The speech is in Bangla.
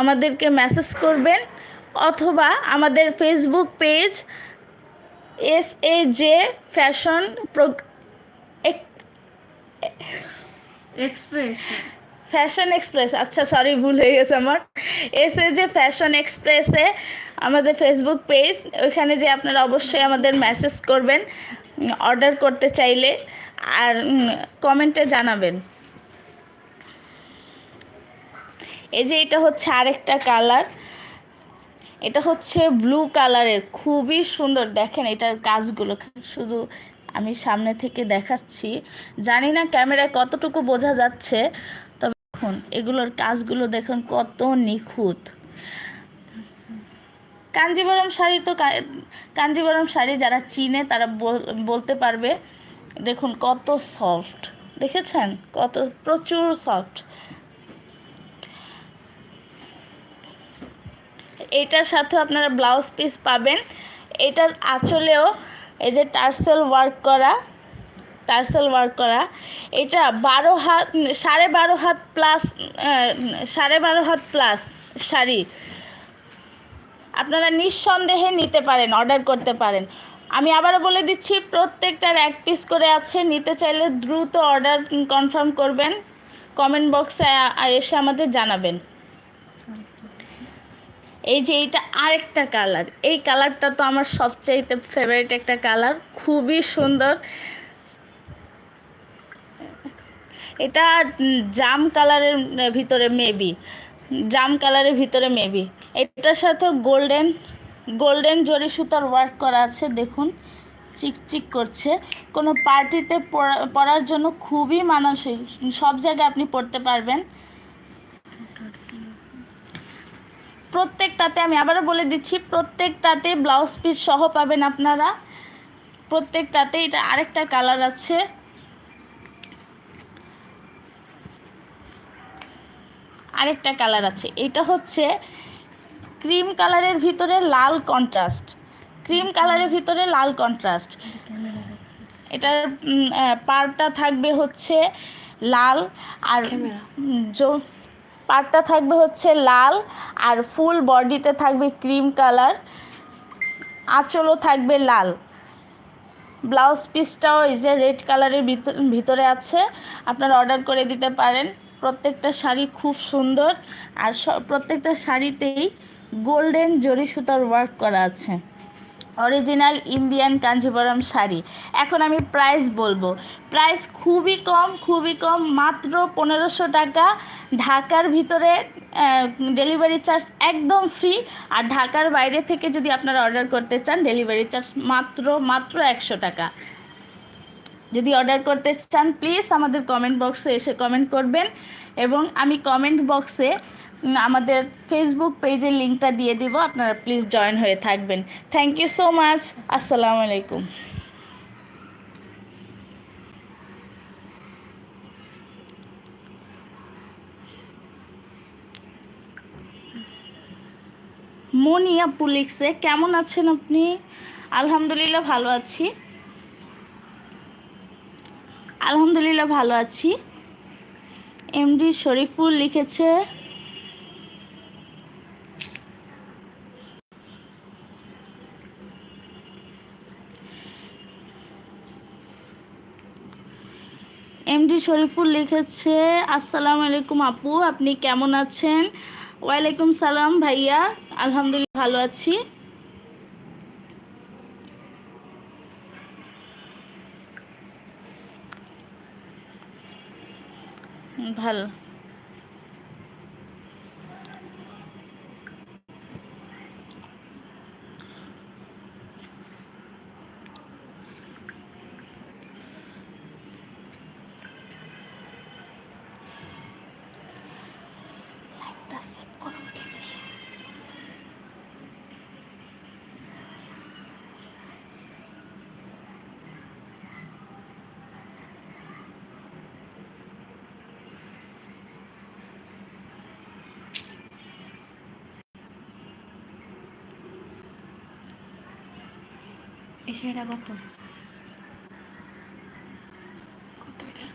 আমাদেরকে মেসেজ করবেন অথবা আমাদের Facebook page S A J fashion pro expression fashion express আচ্ছা সরি ভুল হয়ে গেছে আমার। এস এ যে ফ্যাশন এক্সপ্রেসে আমাদের ফেসবুক পেজ ওইখানে যে আপনারা অবশ্যই আমাদের মেসেজ করবেন অর্ডার করতে চাইলে আর কমেন্টে জানাবেন। এই যে এটা হচ্ছে আরেকটা কালার। এটা হচ্ছে ব্লু কালারের, খুবই সুন্দর। দেখেন এটার কাজগুলো, শুধু আমি সামনে থেকে দেখাচ্ছি। জানি না ক্যামেরায় কতটুকু বোঝা যাচ্ছে, তবে দেখুন, এগুলোর কাজগুলো দেখুন কত নিখুঁত। কাঞ্জিবরম শাড়ি তো কাঞ্জিবরম শাড়ি যারা চিনে তারা বল- বলতে পারবে, দেখুন কত সফট দেখেছেন? কত প্রচুর সফট এটার সাথে আপনারা ব্লাউজ পিস পাবেন। এটার আঁচলেও এই যে টার্সেল ওয়ার্ক করা, টার্সেল ওয়ার্ক করা, এটা বারো হাত, সাড়ে বারো হাত প্লাস সাড়ে বারো হাত প্লাস শাড়ি। আপনারা নিঃসন্দেহে নিতে পারেন অর্ডার করতে পারেন। আমি আবারও বলে দিচ্ছি, প্রত্যেকটার এক পিস করে আছে। নিতে চাইলে দ্রুত অর্ডার কনফার্ম করবেন। কমেন্ট বক্সে এসে আমাদের জানাবেন। এই যে এইটা আরেকটা কালার। এই কালারটা তো আমার সবচাইতে ফেভারিট একটা কালার, খুবই সুন্দর। এটা জাম কালারের ভিতরে মেবি জাম কালারের ভিতরে মেবি এটার সাথে গোল্ডেন গোল্ডেন জরি সুতার ওয়ার্ক করা আছে, দেখুন। চিকচিক করছে। কোনো পার্টিতে পরা- পরার জন্য খুবই মানানসই। সব জায়গায় আপনি পরতে পারবেন। প্রত্যেকটাতে আমি আবারও বলে দিচ্ছি প্রত্যেকটাতে ব্লাউজ পিস সহ পাবেন আপনারা। প্রত্যেকটাতে এটা আরেকটা কালার আছে। আরেকটা কালার আছে। এটা হচ্ছে ক্রিম কালারের ভিতরে লাল কন্ট্রাস্ট ক্রিম কালারের ভিতরে লাল কন্ট্রাস্ট এটার পাড়টা থাকবে হচ্ছে লাল আর পাড়টা থাকবে হচ্ছে লাল আর ফুল বডিতে থাকবে ক্রিম কালার। আঁচলও থাকবে লাল। ব্লাউজ পিসটাও এই যে রেড কালারের ভিতর- আছে। আপনারা অর্ডার করে দিতে পারেন। প্রত্যেকটা শাড়ি খুব সুন্দর। আর প্রত্যেকটা শাড়িতেই গোল্ডেন জরি সুতার ওয়ার্ক করা আছে। Original Indian Kanjeevaram sari. এখন আমি প্রাইস বলব। প্রাইস খুবই কম খুবই কম, মাত্র পনেরোশো টাকা। ঢাকার ভিতরে ডেলিভারি চার্জ একদম ফ্রি আর ঢাকার বাইরে থেকে যদি আপনারা অর্ডার করতে চান ডেলিভারি চার্জ মাত্র মাত্র একশো টাকা। যদি অর্ডার করতে চান প্লিজ আমাদের কমেন্ট বক্সে এসে কমেন্ট করবেন। এবং আমি কমেন্ট বক্সে আমাদের ফেসবুক পেজের লিঙ্কটা দিয়ে দিব, আপনারা প্লিজ জয়েন হয়ে থাকবেন। থ্যাংক ইউ সো মাচ আসসালামু আলাইকুম। মনি আপু লিখছে, কেমন আছেন আপনি? আলহামদুলিল্লাহ ভালো আছি। আলহামদুলিল্লাহ ভালো আছি। এমডি শরীফুল লিখেছে এমডি শরীফুল লিখেছে, আসসালামু আলাইকুম আপু, আপনি কেমন আছেন? ওয়ালাইকুম সালাম ভাইয়া, আলহামদুলিল্লাহ ভালো আছি। ভালো। এই শাড়িটা কত কত এটা?